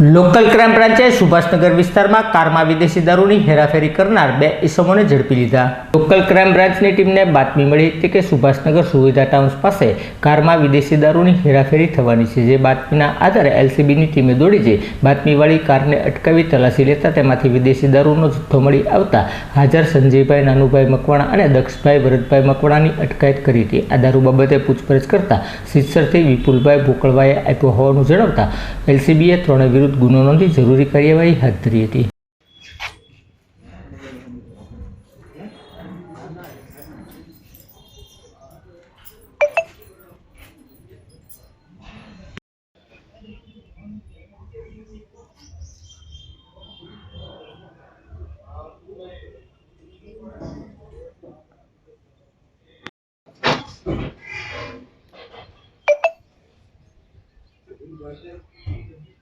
Local crime બ્રાન્ચે Subhashnagar વિસ્તારમાં કારમાં વિદેશી દારૂની હેરાફેરી કરનાર બે ઇસમોને ઝડપી લીધા. લોકલ ક્રાઇમ બ્રાન્ચની ટીમને બાતમી મળી હતી કે સુભાષનગર સુવિધા ટાઉન્સ પાસે કારમાં વિદેશી દારૂની હેરાફેરી થવાની છે. જે બાતમીના આધારે એલસીબીની ટીમે દોડી જઈ બાતમીવાળી કારને અટકાવી તલાશી લેતા તેમાંથી વિદેશી દારૂનો જથ્થો મળી આવતા હાજર સંજયભાઈ, નાનુભાઈ મકવાણા અને દક્ષભાઈ ભરતભાઈ મકવાણાની અટકાયત કરી હતી. આ દારૂ બાબતે પૂછપરછ કરતા સિત્સરથી વિપુલભાઈ ભોકળવાએ આપ્યો હોવાનું જણાવતા એલસીબીએ ત્રણે વિરુદ્ધ ગુનો નોંધી જરૂરી કાર્યવાહી હાથ ધરી હતી Gracias.